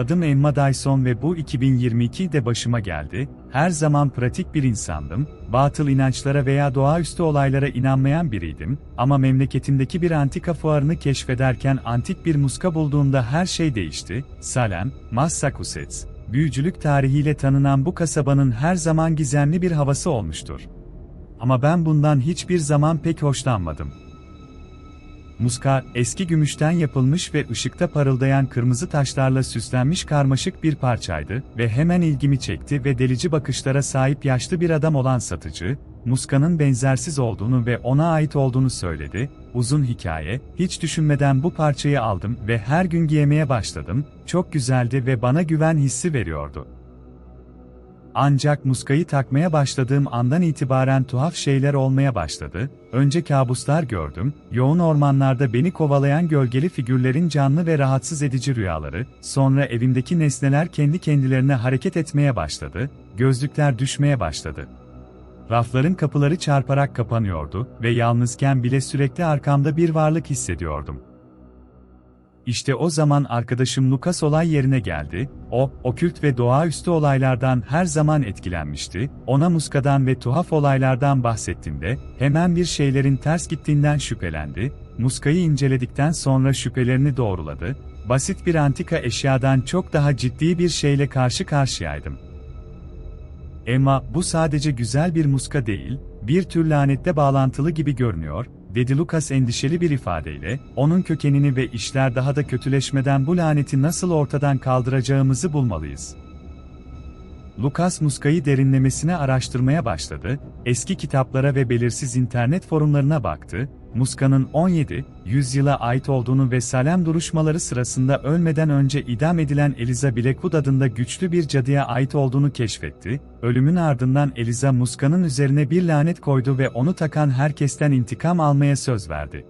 Adım Emma Dyson ve bu 2022'de başıma geldi. Her zaman pratik bir insandım, batıl inançlara veya doğaüstü olaylara inanmayan biriydim ama memleketimdeki bir antika fuarını keşfederken antik bir muska bulduğumda her şey değişti. Salem, Massachusetts, büyücülük tarihiyle tanınan bu kasabanın her zaman gizemli bir havası olmuştur. Ama ben bundan hiçbir zaman pek hoşlanmadım. Muska, eski gümüşten yapılmış ve ışıkta parıldayan kırmızı taşlarla süslenmiş karmaşık bir parçaydı ve hemen ilgimi çekti ve delici bakışlara sahip yaşlı bir adam olan satıcı, Muska'nın benzersiz olduğunu ve ona ait olduğunu söyledi. Uzun hikaye, hiç düşünmeden bu parçayı aldım ve her gün giymeye başladım. Çok güzeldi ve bana güven hissi veriyordu. Ancak muskayı takmaya başladığım andan itibaren tuhaf şeyler olmaya başladı. Önce kabuslar gördüm, yoğun ormanlarda beni kovalayan gölgeli figürlerin canlı ve rahatsız edici rüyaları, sonra evimdeki nesneler kendi kendilerine hareket etmeye başladı, gözlükler düşmeye başladı. Rafların kapıları çarparak kapanıyordu ve yalnızken bile sürekli arkamda bir varlık hissediyordum. İşte o zaman arkadaşım Lucas olay yerine geldi, o, okült ve doğaüstü olaylardan her zaman etkilenmişti, ona muskadan ve tuhaf olaylardan bahsettiğimde, hemen bir şeylerin ters gittiğinden şüphelendi, muskayı inceledikten sonra şüphelerini doğruladı, basit bir antika eşyadan çok daha ciddi bir şeyle karşı karşıyaydım. Emma, bu sadece güzel bir muska değil, bir tür lanette bağlantılı gibi görünüyor, dedi Lucas endişeli bir ifadeyle, onun kökenini ve işler daha da kötüleşmeden bu laneti nasıl ortadan kaldıracağımızı bulmalıyız. Lucas Muska'yı derinlemesine araştırmaya başladı, eski kitaplara ve belirsiz internet forumlarına baktı, Muska'nın 17 yüzyıla ait olduğunu ve Salem duruşmaları sırasında ölmeden önce idam edilen Eliza Blackwood adında güçlü bir cadıya ait olduğunu keşfetti. Ölümün ardından Eliza Muska'nın üzerine bir lanet koydu ve onu takan herkesten intikam almaya söz verdi.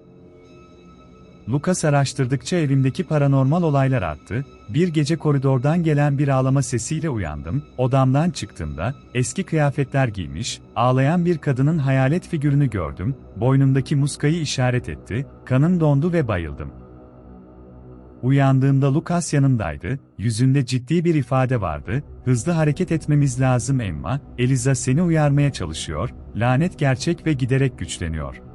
Lucas araştırdıkça evimdeki paranormal olaylar arttı. Bir gece koridordan gelen bir ağlama sesiyle uyandım. Odamdan çıktığımda eski kıyafetler giymiş, ağlayan bir kadının hayalet figürünü gördüm. Boynumdaki muskayı işaret etti. Kanım dondu ve bayıldım. Uyandığımda Lucas yanımdaydı, yüzünde ciddi bir ifade vardı, hızlı hareket etmemiz lazım Emma, Eliza seni uyarmaya çalışıyor, lanet gerçek ve giderek güçleniyor.''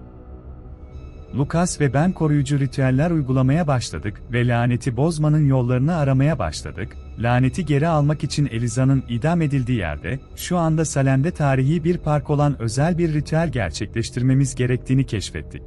Lucas ve ben koruyucu ritüeller uygulamaya başladık ve laneti bozmanın yollarını aramaya başladık. Laneti geri almak için Eliza'nın idam edildiği yerde, şu anda Salem'de tarihi bir park olan özel bir ritüel gerçekleştirmemiz gerektiğini keşfettik.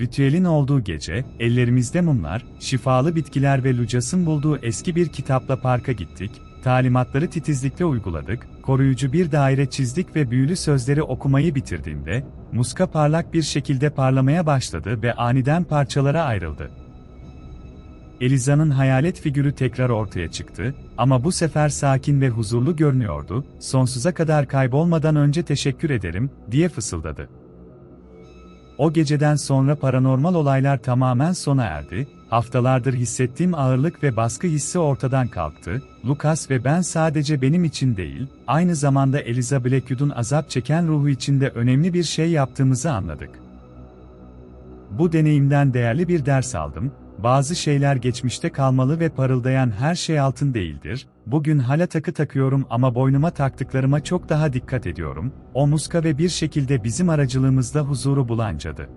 Ritüelin olduğu gece, ellerimizde mumlar, şifalı bitkiler ve Lucas'ın bulduğu eski bir kitapla parka gittik, talimatları titizlikle uyguladık, koruyucu bir daire çizdik ve büyülü sözleri okumayı bitirdiğimde, muska parlak bir şekilde parlamaya başladı ve aniden parçalara ayrıldı. Eliza'nın hayalet figürü tekrar ortaya çıktı ama bu sefer sakin ve huzurlu görünüyordu, sonsuza kadar kaybolmadan önce teşekkür ederim, diye fısıldadı. O geceden sonra paranormal olaylar tamamen sona erdi, haftalardır hissettiğim ağırlık ve baskı hissi ortadan kalktı, Lucas ve ben sadece benim için değil, aynı zamanda Eliza Blackwood'un azap çeken ruhu için de önemli bir şey yaptığımızı anladık. Bu deneyimden değerli bir ders aldım, bazı şeyler geçmişte kalmalı ve parıldayan her şey altın değildir. Bugün hala takı takıyorum ama boynuma taktıklarıma çok daha dikkat ediyorum. O muska ve bir şekilde bizim aracılığımızda huzuru bulancadı.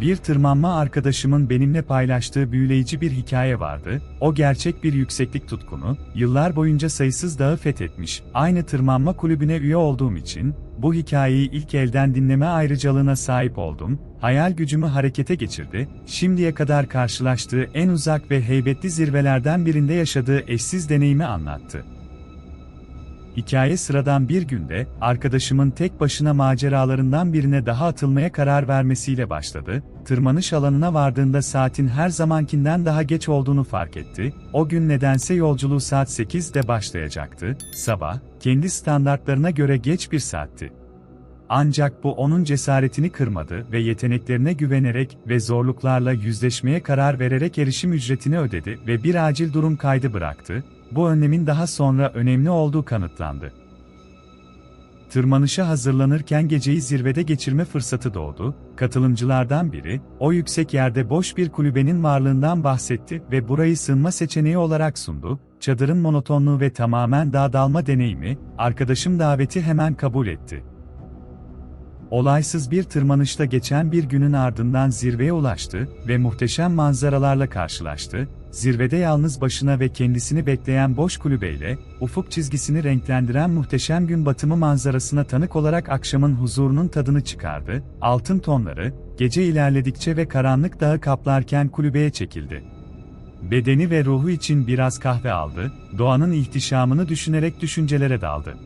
Bir tırmanma arkadaşımın benimle paylaştığı büyüleyici bir hikaye vardı. O gerçek bir yükseklik tutkunu, yıllar boyunca sayısız dağı fethetmiş. Aynı tırmanma kulübüne üye olduğum için bu hikayeyi ilk elden dinleme ayrıcalığına sahip oldum. Hayal gücümü harekete geçirdi. Şimdiye kadar karşılaştığı en uzak ve heybetli zirvelerden birinde yaşadığı eşsiz deneyimi anlattı. Hikaye sıradan bir günde, arkadaşımın tek başına maceralarından birine daha atılmaya karar vermesiyle başladı. Tırmanış alanına vardığında saatin her zamankinden daha geç olduğunu fark etti. O gün nedense yolculuğu saat 8'de başlayacaktı. Sabah, kendi standartlarına göre geç bir saatti. Ancak bu onun cesaretini kırmadı ve yeteneklerine güvenerek ve zorluklarla yüzleşmeye karar vererek erişim ücretini ödedi ve bir acil durum kaydı bıraktı bu önlemin daha sonra önemli olduğu kanıtlandı. Tırmanışa hazırlanırken geceyi zirvede geçirme fırsatı doğdu. Katılımcılardan biri, o yüksek yerde boş bir kulübenin varlığından bahsetti ve burayı sığınma seçeneği olarak sundu. Çadırın monotonluğu ve tamamen dağ dalma deneyimi, arkadaşım daveti hemen kabul etti. Olaysız bir tırmanışta geçen bir günün ardından zirveye ulaştı ve muhteşem manzaralarla karşılaştı. Zirvede yalnız başına ve kendisini bekleyen boş kulübeyle, ufuk çizgisini renklendiren muhteşem gün batımı manzarasına tanık olarak akşamın huzurunun tadını çıkardı. Altın tonları, gece ilerledikçe ve karanlık dağı kaplarken kulübeye çekildi. Bedeni ve ruhu için biraz kahve aldı, doğanın ihtişamını düşünerek düşüncelere daldı.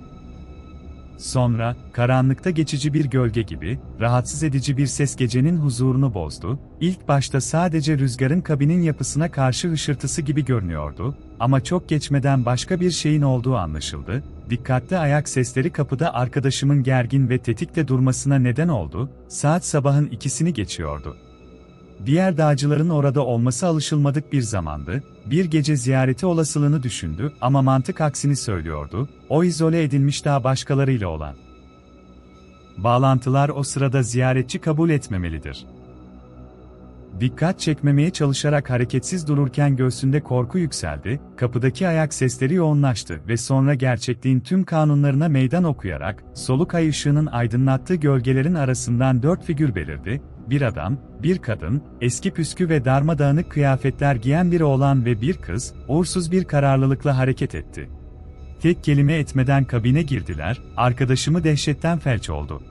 Sonra, karanlıkta geçici bir gölge gibi, rahatsız edici bir ses gecenin huzurunu bozdu. İlk başta sadece rüzgarın kabinin yapısına karşı hışırtısı gibi görünüyordu, ama çok geçmeden başka bir şeyin olduğu anlaşıldı. Dikkatli ayak sesleri kapıda arkadaşımın gergin ve tetikte durmasına neden oldu, saat sabahın ikisini geçiyordu. Diğer dağcıların orada olması alışılmadık bir zamandı, bir gece ziyareti olasılığını düşündü ama mantık aksini söylüyordu, o izole edilmiş daha başkalarıyla olan. Bağlantılar o sırada ziyaretçi kabul etmemelidir. Dikkat çekmemeye çalışarak hareketsiz dururken göğsünde korku yükseldi, kapıdaki ayak sesleri yoğunlaştı ve sonra gerçekliğin tüm kanunlarına meydan okuyarak, soluk ay ışığının aydınlattığı gölgelerin arasından dört figür belirdi, bir adam, bir kadın, eski püskü ve darmadağınık kıyafetler giyen bir oğlan ve bir kız, uğursuz bir kararlılıkla hareket etti. Tek kelime etmeden kabine girdiler, arkadaşımı dehşetten felç oldu.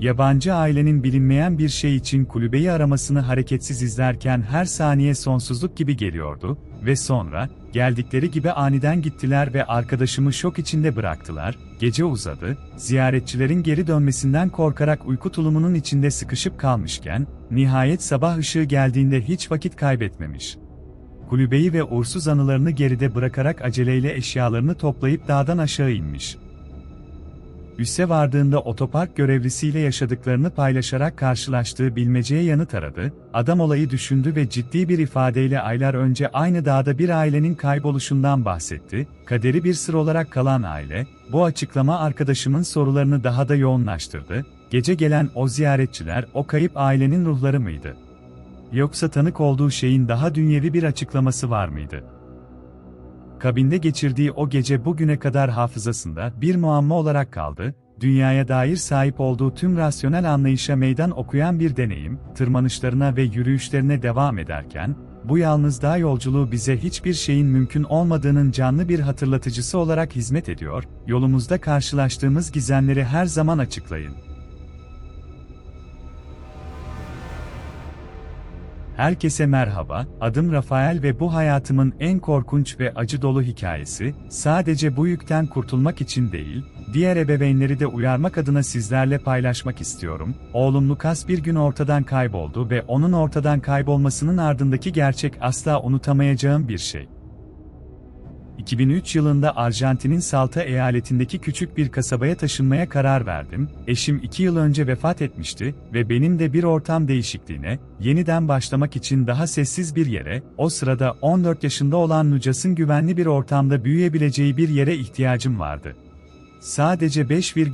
Yabancı ailenin bilinmeyen bir şey için kulübeyi aramasını hareketsiz izlerken her saniye sonsuzluk gibi geliyordu ve sonra, geldikleri gibi aniden gittiler ve arkadaşımı şok içinde bıraktılar, gece uzadı, ziyaretçilerin geri dönmesinden korkarak uyku tulumunun içinde sıkışıp kalmışken, nihayet sabah ışığı geldiğinde hiç vakit kaybetmemiş. Kulübeyi ve uğursuz anılarını geride bırakarak aceleyle eşyalarını toplayıp dağdan aşağı inmiş. Üsse vardığında otopark görevlisiyle yaşadıklarını paylaşarak karşılaştığı bilmeceye yanıt aradı, adam olayı düşündü ve ciddi bir ifadeyle aylar önce aynı dağda bir ailenin kayboluşundan bahsetti, kaderi bir sır olarak kalan aile, bu açıklama arkadaşımın sorularını daha da yoğunlaştırdı, gece gelen o ziyaretçiler o kayıp ailenin ruhları mıydı? Yoksa tanık olduğu şeyin daha dünyevi bir açıklaması var mıydı? Kabinde geçirdiği o gece bugüne kadar hafızasında bir muamma olarak kaldı, dünyaya dair sahip olduğu tüm rasyonel anlayışa meydan okuyan bir deneyim, tırmanışlarına ve yürüyüşlerine devam ederken, bu yalnız dağ yolculuğu bize hiçbir şeyin mümkün olmadığının canlı bir hatırlatıcısı olarak hizmet ediyor, yolumuzda karşılaştığımız gizemleri her zaman açıklayın. Herkese merhaba, adım Rafael ve bu hayatımın en korkunç ve acı dolu hikayesi, sadece bu yükten kurtulmak için değil, diğer ebeveynleri de uyarmak adına sizlerle paylaşmak istiyorum. Oğlum Lucas bir gün ortadan kayboldu ve onun ortadan kaybolmasının ardındaki gerçek asla unutamayacağım bir şey. 2003 yılında Arjantin'in Salta eyaletindeki küçük bir kasabaya taşınmaya karar verdim. Eşim 2 yıl önce vefat etmişti ve benim de bir ortam değişikliğine, yeniden başlamak için daha sessiz bir yere, o sırada 14 yaşında olan Nucas'ın güvenli bir ortamda büyüyebileceği bir yere ihtiyacım vardı. Sadece 5,000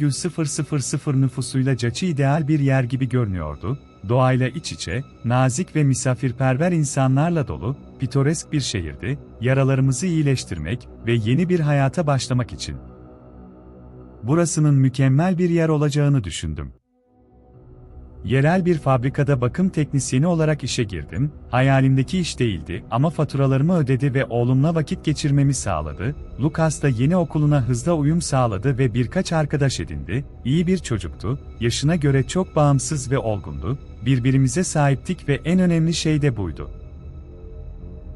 nüfusuyla Caçı ideal bir yer gibi görünüyordu, doğayla iç içe, nazik ve misafirperver insanlarla dolu, pitoresk bir şehirdi, yaralarımızı iyileştirmek ve yeni bir hayata başlamak için. Burasının mükemmel bir yer olacağını düşündüm. Yerel bir fabrikada bakım teknisyeni olarak işe girdim. Hayalimdeki iş değildi ama faturalarımı ödedi ve oğlumla vakit geçirmemi sağladı. Lucas da yeni okuluna hızla uyum sağladı ve birkaç arkadaş edindi. İyi bir çocuktu, yaşına göre çok bağımsız ve olgundu. Birbirimize sahiptik ve en önemli şey de buydu.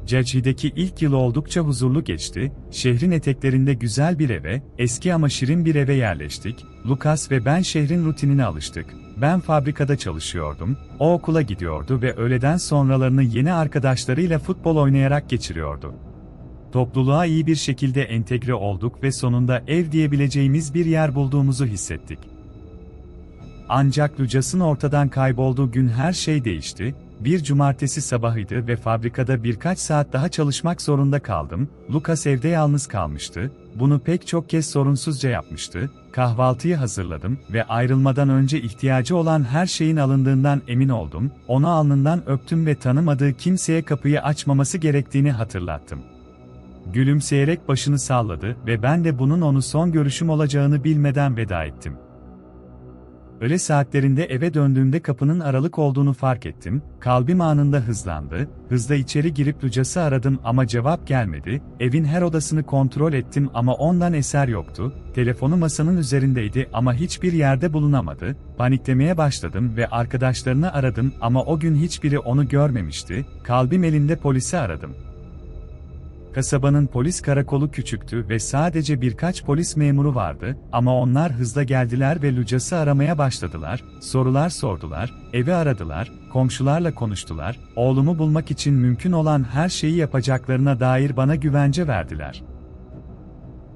Caci'deki ilk yıl oldukça huzurlu geçti, şehrin eteklerinde güzel bir eve, eski ama şirin bir eve yerleştik, Lucas ve ben şehrin rutinine alıştık. Ben fabrikada çalışıyordum, o okula gidiyordu ve öğleden sonralarını yeni arkadaşlarıyla futbol oynayarak geçiriyordu. Topluluğa iyi bir şekilde entegre olduk ve sonunda ev diyebileceğimiz bir yer bulduğumuzu hissettik. Ancak Lucas'ın ortadan kaybolduğu gün her şey değişti, Bir cumartesi sabahıydı ve fabrikada birkaç saat daha çalışmak zorunda kaldım. Lucas evde yalnız kalmıştı. Bunu pek çok kez sorunsuzca yapmıştı. Kahvaltıyı hazırladım ve ayrılmadan önce ihtiyacı olan her şeyin alındığından emin oldum. Onu alnından öptüm ve tanımadığı kimseye kapıyı açmaması gerektiğini hatırlattım. Gülümseyerek başını salladı ve ben de bunun onu son görüşüm olacağını bilmeden veda ettim. Öğle saatlerinde eve döndüğümde kapının aralık olduğunu fark ettim. Kalbim anında hızlandı. Hızla içeri girip Lucas'ı aradım ama cevap gelmedi. Evin her odasını kontrol ettim ama ondan eser yoktu. Telefonu masanın üzerindeydi ama hiçbir yerde bulunamadı. Paniklemeye başladım ve arkadaşlarını aradım ama o gün hiçbiri onu görmemişti. Kalbim elinde polisi aradım. Kasabanın polis karakolu küçüktü ve sadece birkaç polis memuru vardı ama onlar hızla geldiler ve Lucas'ı aramaya başladılar, sorular sordular, evi aradılar, komşularla konuştular, oğlumu bulmak için mümkün olan her şeyi yapacaklarına dair bana güvence verdiler.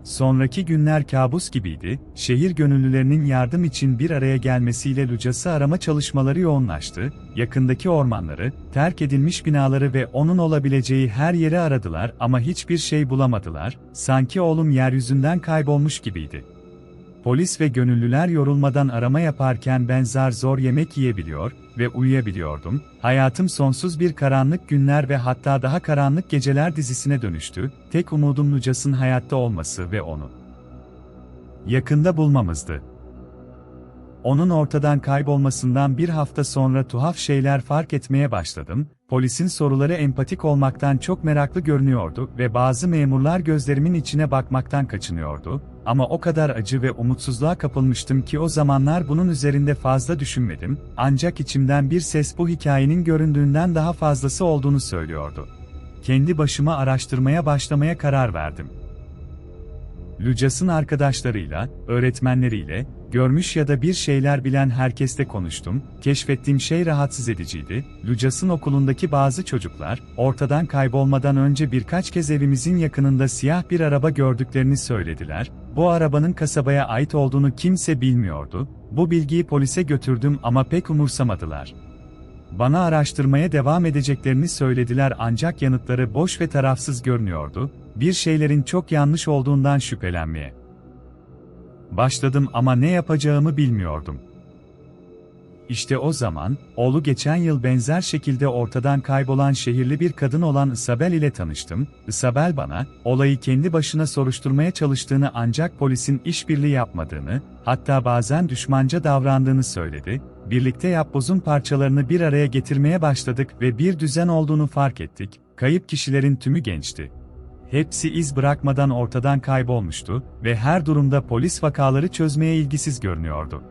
Sonraki günler kabus gibiydi, şehir gönüllülerinin yardım için bir araya gelmesiyle Lucas'ı arama çalışmaları yoğunlaştı, yakındaki ormanları, terk edilmiş binaları ve onun olabileceği her yeri aradılar ama hiçbir şey bulamadılar, sanki oğlum yeryüzünden kaybolmuş gibiydi. Polis ve gönüllüler yorulmadan arama yaparken ben zar zor yemek yiyebiliyor ve uyuyabiliyordum. Hayatım sonsuz bir karanlık günler ve hatta daha karanlık geceler dizisine dönüştü. Tek umudum Lucas'ın hayatta olması ve onu yakında bulmamızdı. Onun ortadan kaybolmasından bir hafta sonra tuhaf şeyler fark etmeye başladım. Polisin soruları empatik olmaktan çok meraklı görünüyordu ve bazı memurlar gözlerimin içine bakmaktan kaçınıyordu. Ama o kadar acı ve umutsuzluğa kapılmıştım ki o zamanlar bunun üzerinde fazla düşünmedim. Ancak içimden bir ses bu hikayenin göründüğünden daha fazlası olduğunu söylüyordu. Kendi başıma araştırmaya başlamaya karar verdim. Lucas'ın arkadaşlarıyla, öğretmenleriyle, görmüş ya da bir şeyler bilen herkesle konuştum. Keşfettiğim şey rahatsız ediciydi. Lucas'ın okulundaki bazı çocuklar, ortadan kaybolmadan önce birkaç kez evimizin yakınında siyah bir araba gördüklerini söylediler. Bu arabanın kasabaya ait olduğunu kimse bilmiyordu. Bu bilgiyi polise götürdüm ama pek umursamadılar. Bana araştırmaya devam edeceklerini söylediler ancak yanıtları boş ve tarafsız görünüyordu. Bir şeylerin çok yanlış olduğundan şüphelenmeye başladım ama ne yapacağımı bilmiyordum. İşte o zaman, oğlu geçen yıl benzer şekilde ortadan kaybolan şehirli bir kadın olan Isabel ile tanıştım. Isabel bana, olayı kendi başına soruşturmaya çalıştığını ancak polisin işbirliği yapmadığını, hatta bazen düşmanca davrandığını söyledi. Birlikte yapbozun parçalarını bir araya getirmeye başladık ve bir düzen olduğunu fark ettik. Kayıp kişilerin tümü gençti. Hepsi iz bırakmadan ortadan kaybolmuştu ve her durumda polis vakaları çözmeye ilgisiz görünüyordu.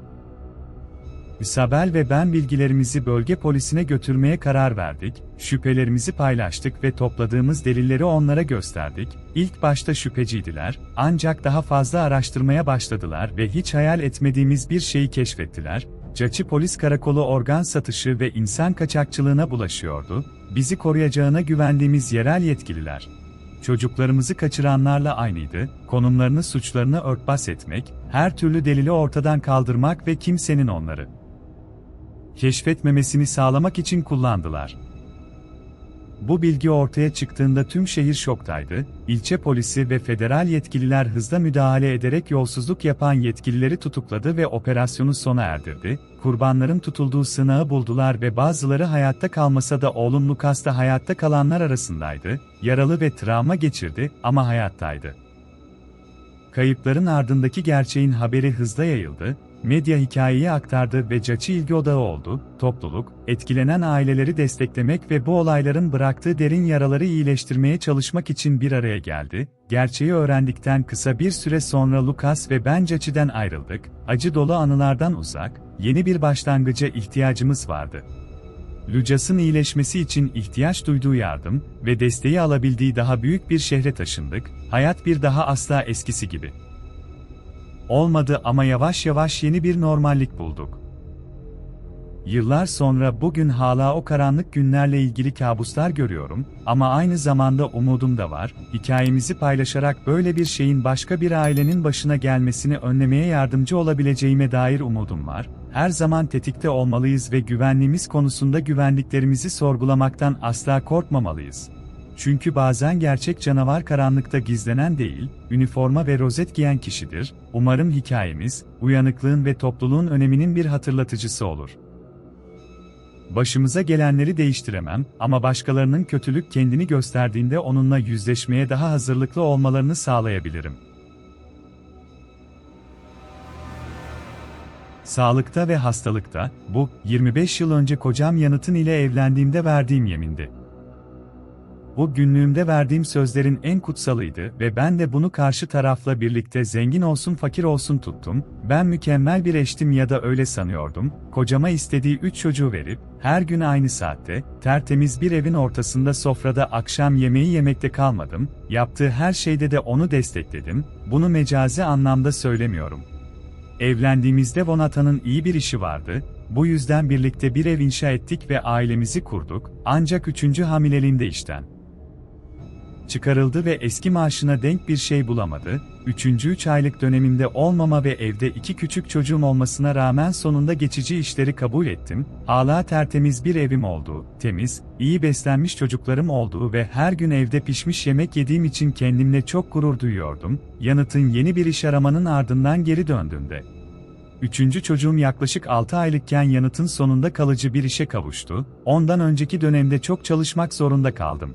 Isabel ve ben bilgilerimizi bölge polisine götürmeye karar verdik, şüphelerimizi paylaştık ve topladığımız delilleri onlara gösterdik. İlk başta şüpheciydiler, ancak daha fazla araştırmaya başladılar ve hiç hayal etmediğimiz bir şeyi keşfettiler. Caçı polis karakolu organ satışı ve insan kaçakçılığına bulaşıyordu. Bizi koruyacağına güvendiğimiz yerel yetkililer, çocuklarımızı kaçıranlarla aynıydı, konumlarını suçlarını örtbas etmek, her türlü delili ortadan kaldırmak ve kimsenin onları keşfetmemesini sağlamak için kullandılar. Bu bilgi ortaya çıktığında tüm şehir şoktaydı, ilçe polisi ve federal yetkililer hızla müdahale ederek yolsuzluk yapan yetkilileri tutukladı ve operasyonu sona erdirdi, kurbanların tutulduğu sınağı buldular ve bazıları hayatta kalmasa da oğlum Lucas da hayatta kalanlar arasındaydı, yaralı ve travma geçirdi ama hayattaydı. Kayıpların ardındaki gerçeğin haberi hızla yayıldı, medya hikayeyi aktardı ve caçı ilgi odağı oldu, topluluk, etkilenen aileleri desteklemek ve bu olayların bıraktığı derin yaraları iyileştirmeye çalışmak için bir araya geldi. Gerçeği öğrendikten kısa bir süre sonra Lucas ve ben Caçı'den ayrıldık, acı dolu anılardan uzak, yeni bir başlangıca ihtiyacımız vardı. Lucas'ın iyileşmesi için ihtiyaç duyduğu yardım ve desteği alabildiği daha büyük bir şehre taşındık, hayat bir daha asla eskisi gibi olmadı ama yavaş yavaş yeni bir normallik bulduk. Yıllar sonra bugün hala o karanlık günlerle ilgili kabuslar görüyorum ama aynı zamanda umudum da var. Hikayemizi paylaşarak böyle bir şeyin başka bir ailenin başına gelmesini önlemeye yardımcı olabileceğime dair umudum var. her zaman tetikte olmalıyız ve güvenliğimiz konusunda güvenliklerimizi sorgulamaktan asla korkmamalıyız. Çünkü bazen gerçek canavar karanlıkta gizlenen değil, üniforma ve rozet giyen kişidir. Umarım hikayemiz, uyanıklığın ve topluluğun öneminin bir hatırlatıcısı olur. Başımıza gelenleri değiştiremem ama başkalarının kötülük kendini gösterdiğinde onunla yüzleşmeye daha hazırlıklı olmalarını sağlayabilirim. Sağlıkta ve hastalıkta, bu, 25 yıl önce kocam yanıtın ile evlendiğimde verdiğim yemindi. Bu günlüğümde verdiğim sözlerin en kutsalıydı ve ben de bunu karşı tarafla birlikte zengin olsun fakir olsun tuttum. Ben mükemmel bir eştim ya da öyle sanıyordum. Kocama istediği üç çocuğu verip, her gün aynı saatte, tertemiz bir evin ortasında sofrada akşam yemeği yemekte kalmadım. Yaptığı her şeyde de onu destekledim. Bunu mecazi anlamda söylemiyorum. Evlendiğimizde Vonata'nın iyi bir işi vardı, bu yüzden birlikte bir ev inşa ettik ve ailemizi kurduk, ancak üçüncü hamileliğinde işten çıkarıldı ve eski maaşına denk bir şey bulamadı, üçüncü üç aylık dönemimde olmama ve evde iki küçük çocuğum olmasına rağmen sonunda geçici işleri kabul ettim, hala tertemiz bir evim olduğu, temiz, iyi beslenmiş çocuklarım olduğu ve her gün evde pişmiş yemek yediğim için kendimle çok gurur duyuyordum, yanıtın yeni bir iş aramanın ardından geri döndüğümde. Üçüncü çocuğum yaklaşık 6 aylıkken yanıtın sonunda kalıcı bir işe kavuştu, ondan önceki dönemde çok çalışmak zorunda kaldım.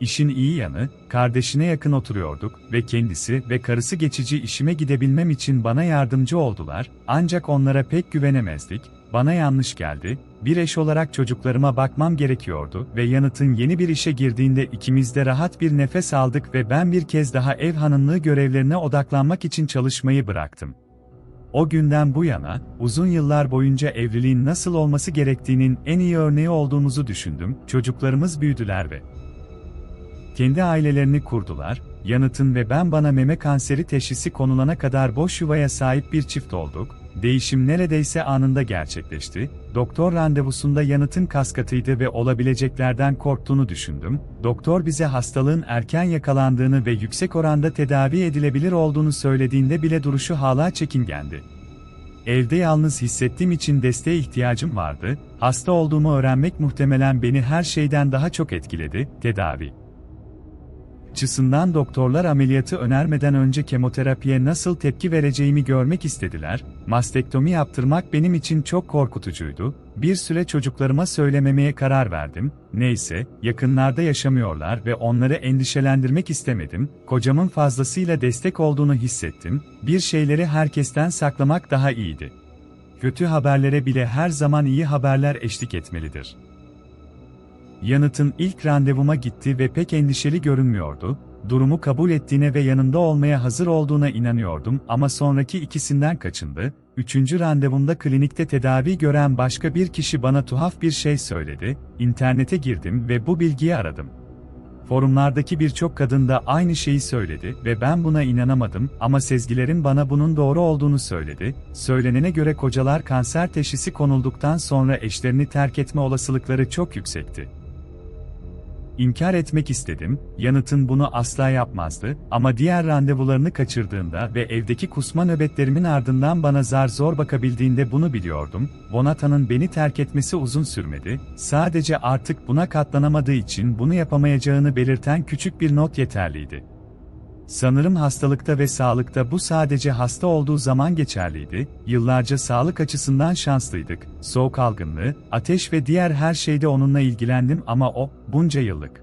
İşin iyi yanı, kardeşine yakın oturuyorduk ve kendisi ve karısı geçici işime gidebilmem için bana yardımcı oldular, ancak onlara pek güvenemezdik, bana yanlış geldi, bir eş olarak çocuklarıma bakmam gerekiyordu ve yanıtın yeni bir işe girdiğinde ikimiz de rahat bir nefes aldık ve ben bir kez daha ev hanımlığı görevlerine odaklanmak için çalışmayı bıraktım. O günden bu yana, uzun yıllar boyunca evliliğin nasıl olması gerektiğinin en iyi örneği olduğumuzu düşündüm, çocuklarımız büyüdüler ve kendi ailelerini kurdular, yanıtın ve ben bana meme kanseri teşhisi konulana kadar boş yuvaya sahip bir çift olduk, değişim neredeyse anında gerçekleşti, doktor randevusunda yanıtın kaskatıydı ve olabileceklerden korktuğunu düşündüm, doktor bize hastalığın erken yakalandığını ve yüksek oranda tedavi edilebilir olduğunu söylediğinde bile duruşu hala çekingendi. Evde yalnız hissettiğim için desteğe ihtiyacım vardı, hasta olduğumu öğrenmek muhtemelen beni her şeyden daha çok etkiledi, tedavi açısından doktorlar ameliyatı önermeden önce kemoterapiye nasıl tepki vereceğimi görmek istediler. Mastektomi yaptırmak benim için çok korkutucuydu. Bir süre çocuklarıma söylememeye karar verdim. Neyse, yakınlarda yaşamıyorlar ve onları endişelendirmek istemedim. Kocamın fazlasıyla destek olduğunu hissettim. Bir şeyleri herkesten saklamak daha iyiydi. Kötü haberlere bile her zaman iyi haberler eşlik etmelidir. Yanıtın ilk randevuma gitti ve pek endişeli görünmüyordu, durumu kabul ettiğine ve yanında olmaya hazır olduğuna inanıyordum ama sonraki ikisinden kaçındı. Üçüncü randevumda klinikte tedavi gören başka bir kişi bana tuhaf bir şey söyledi, internete girdim ve bu bilgiyi aradım. Forumlardaki birçok kadın da aynı şeyi söyledi ve ben buna inanamadım ama sezgilerin bana bunun doğru olduğunu söyledi. Söylenene göre kocalar kanser teşhisi konulduktan sonra eşlerini terk etme olasılıkları çok yüksekti. İnkar etmek istedim, yanıtın bunu asla yapmazdı ama diğer randevularını kaçırdığında ve evdeki kusma nöbetlerimin ardından bana zar zor bakabildiğinde bunu biliyordum. Bonata'nın beni terk etmesi uzun sürmedi, sadece artık buna katlanamadığı için bunu yapamayacağını belirten küçük bir not yeterliydi. Sanırım hastalıkta ve sağlıkta bu sadece hasta olduğu zaman geçerliydi, yıllarca sağlık açısından şanslıydık, soğuk algınlığı, ateş ve diğer her şeyde onunla ilgilendim ama o, bunca yıllık.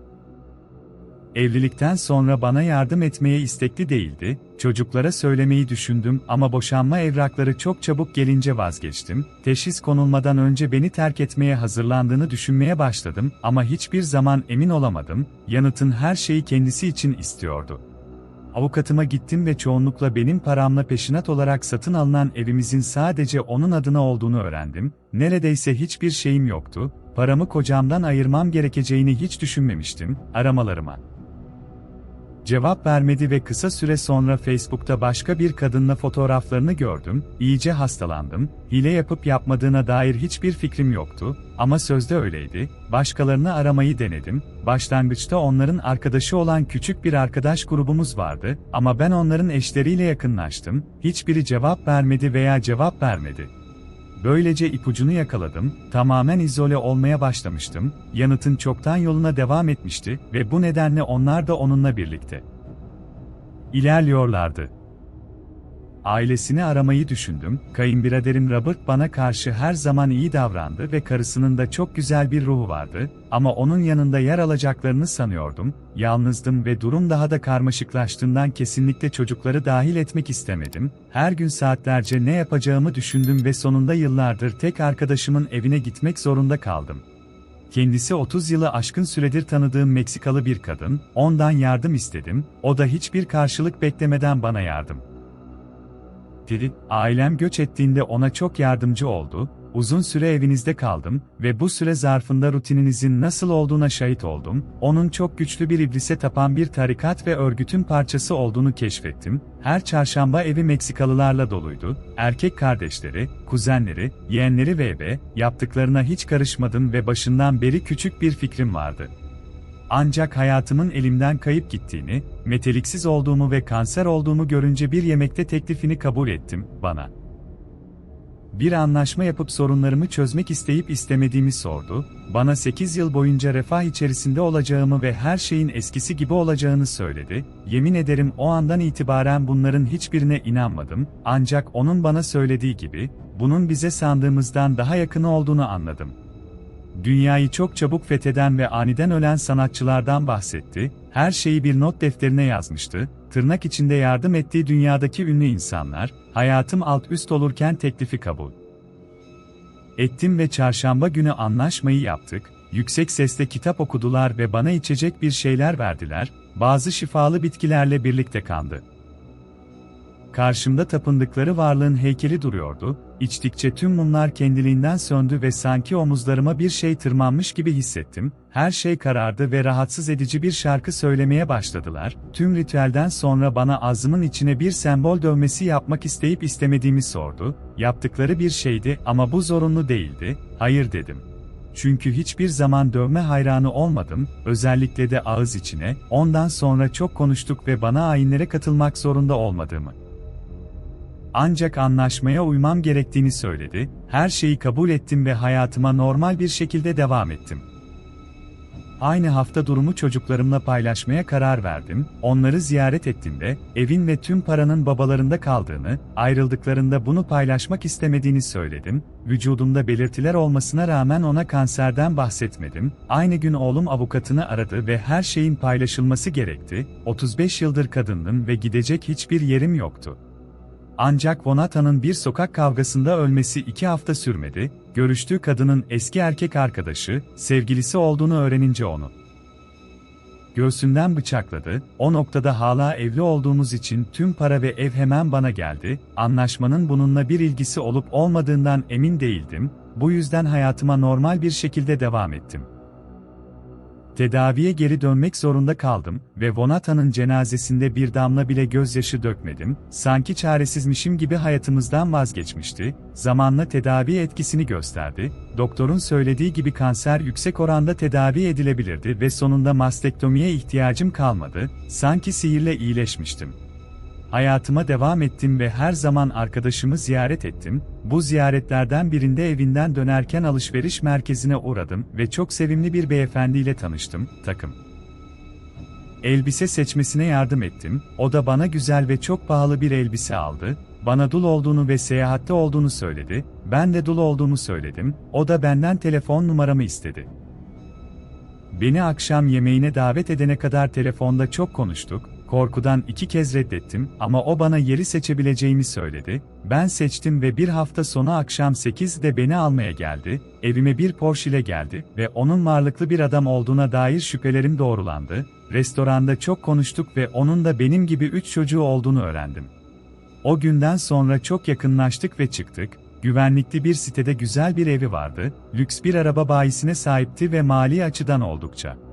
Evlilikten sonra bana yardım etmeye istekli değildi, çocuklara söylemeyi düşündüm ama boşanma evrakları çok çabuk gelince vazgeçtim, teşhis konulmadan önce beni terk etmeye hazırlandığını düşünmeye başladım ama hiçbir zaman emin olamadım, yanıtın her şeyi kendisi için istiyordu. Avukatıma gittim ve çoğunlukla benim paramla peşinat olarak satın alınan evimizin sadece onun adına olduğunu öğrendim. Neredeyse hiçbir şeyim yoktu. Paramı kocamdan ayırmam gerekeceğini hiç düşünmemiştim. Aramalarıma Cevap vermedi ve kısa süre sonra Facebook'ta başka bir kadınla fotoğraflarını gördüm, iyice hastalandım, hile yapıp yapmadığına dair hiçbir fikrim yoktu, ama sözde öyleydi, başkalarını aramayı denedim, başlangıçta onların arkadaşı olan küçük bir arkadaş grubumuz vardı, ama ben onların eşleriyle yakınlaştım, hiçbiri cevap vermedi veya cevap vermedi. Böylece ipucunu yakaladım, tamamen izole olmaya başlamıştım, yanıtın çoktan yoluna devam etmişti ve bu nedenle onlar da onunla birlikte ilerliyorlardı. Ailesini aramayı düşündüm, kayınbiraderim Robert bana karşı her zaman iyi davrandı ve karısının da çok güzel bir ruhu vardı, ama onun yanında yer alacaklarını sanıyordum, yalnızdım ve durum daha da karmaşıklaştığından kesinlikle çocukları dahil etmek istemedim, her gün saatlerce ne yapacağımı düşündüm ve sonunda yıllardır tek arkadaşımın evine gitmek zorunda kaldım. Kendisi 30 yılı aşkın süredir tanıdığım Meksikalı bir kadın, ondan yardım istedim, o da hiçbir karşılık beklemeden bana yardım dedi. Ailem göç ettiğinde ona çok yardımcı oldu, uzun süre evinizde kaldım ve bu süre zarfında rutininizin nasıl olduğuna şahit oldum, onun çok güçlü bir iblise tapan bir tarikat ve örgütün parçası olduğunu keşfettim, her çarşamba evi Meksikalılarla doluydu, erkek kardeşleri, kuzenleri, yeğenleri ve ebe, yaptıklarına hiç karışmadım ve başından beri küçük bir fikrim vardı. Ancak hayatımın elimden kayıp gittiğini, meteliksiz olduğumu ve kanser olduğumu görünce bir yemekte teklifini kabul ettim, bana. Bir anlaşma yapıp sorunlarımı çözmek isteyip istemediğimi sordu, bana 8 yıl boyunca refah içerisinde olacağımı ve her şeyin eskisi gibi olacağını söyledi, yemin ederim o andan itibaren bunların hiçbirine inanmadım, ancak onun bana söylediği gibi, bunun bize sandığımızdan daha yakını olduğunu anladım dünyayı çok çabuk fetheden ve aniden ölen sanatçılardan bahsetti, her şeyi bir not defterine yazmıştı, tırnak içinde yardım ettiği dünyadaki ünlü insanlar, hayatım alt üst olurken teklifi kabul ettim ve çarşamba günü anlaşmayı yaptık, yüksek sesle kitap okudular ve bana içecek bir şeyler verdiler, bazı şifalı bitkilerle birlikte kandı. Karşımda tapındıkları varlığın heykeli duruyordu, içtikçe tüm mumlar kendiliğinden söndü ve sanki omuzlarıma bir şey tırmanmış gibi hissettim, her şey karardı ve rahatsız edici bir şarkı söylemeye başladılar, tüm ritüelden sonra bana ağzımın içine bir sembol dövmesi yapmak isteyip istemediğimi sordu, yaptıkları bir şeydi ama bu zorunlu değildi, hayır dedim. Çünkü hiçbir zaman dövme hayranı olmadım, özellikle de ağız içine, ondan sonra çok konuştuk ve bana ayinlere katılmak zorunda olmadığımı ancak anlaşmaya uymam gerektiğini söyledi, her şeyi kabul ettim ve hayatıma normal bir şekilde devam ettim. Aynı hafta durumu çocuklarımla paylaşmaya karar verdim, onları ziyaret ettiğimde, evin ve tüm paranın babalarında kaldığını, ayrıldıklarında bunu paylaşmak istemediğini söyledim, vücudumda belirtiler olmasına rağmen ona kanserden bahsetmedim, aynı gün oğlum avukatını aradı ve her şeyin paylaşılması gerekti, 35 yıldır kadındım ve gidecek hiçbir yerim yoktu. Ancak Vonata'nın bir sokak kavgasında ölmesi iki hafta sürmedi, görüştüğü kadının eski erkek arkadaşı, sevgilisi olduğunu öğrenince onu göğsünden bıçakladı, o noktada hala evli olduğumuz için tüm para ve ev hemen bana geldi, anlaşmanın bununla bir ilgisi olup olmadığından emin değildim, bu yüzden hayatıma normal bir şekilde devam ettim. Tedaviye geri dönmek zorunda kaldım ve Vonata'nın cenazesinde bir damla bile gözyaşı dökmedim, sanki çaresizmişim gibi hayatımızdan vazgeçmişti, zamanla tedavi etkisini gösterdi, doktorun söylediği gibi kanser yüksek oranda tedavi edilebilirdi ve sonunda mastektomiye ihtiyacım kalmadı, sanki sihirle iyileşmiştim. Hayatıma devam ettim ve her zaman arkadaşımı ziyaret ettim. Bu ziyaretlerden birinde evinden dönerken alışveriş merkezine uğradım ve çok sevimli bir beyefendiyle tanıştım. Takım elbise seçmesine yardım ettim. O da bana güzel ve çok pahalı bir elbise aldı. Bana dul olduğunu ve seyahatte olduğunu söyledi. Ben de dul olduğumu söyledim. O da benden telefon numaramı istedi. Beni akşam yemeğine davet edene kadar telefonda çok konuştuk korkudan iki kez reddettim ama o bana yeri seçebileceğimi söyledi. Ben seçtim ve bir hafta sonu akşam 8'de beni almaya geldi, evime bir Porsche ile geldi ve onun varlıklı bir adam olduğuna dair şüphelerim doğrulandı. Restoranda çok konuştuk ve onun da benim gibi üç çocuğu olduğunu öğrendim. O günden sonra çok yakınlaştık ve çıktık, güvenlikli bir sitede güzel bir evi vardı, lüks bir araba bayisine sahipti ve mali açıdan oldukça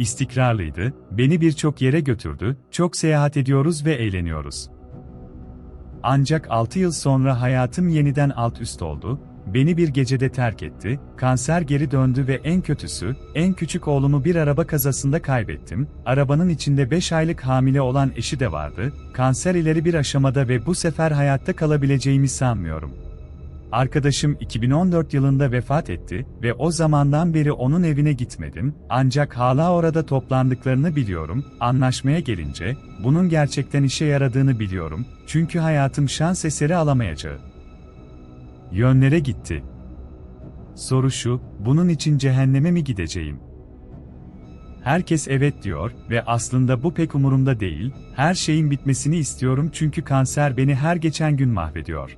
istikrarlıydı, beni birçok yere götürdü, çok seyahat ediyoruz ve eğleniyoruz. Ancak 6 yıl sonra hayatım yeniden alt üst oldu, beni bir gecede terk etti, kanser geri döndü ve en kötüsü, en küçük oğlumu bir araba kazasında kaybettim, arabanın içinde 5 aylık hamile olan eşi de vardı, kanser ileri bir aşamada ve bu sefer hayatta kalabileceğimi sanmıyorum. Arkadaşım 2014 yılında vefat etti ve o zamandan beri onun evine gitmedim, ancak hala orada toplandıklarını biliyorum, anlaşmaya gelince, bunun gerçekten işe yaradığını biliyorum, çünkü hayatım şans eseri alamayacağı yönlere gitti. Soru şu, bunun için cehenneme mi gideceğim? Herkes evet diyor ve aslında bu pek umurumda değil, her şeyin bitmesini istiyorum çünkü kanser beni her geçen gün mahvediyor.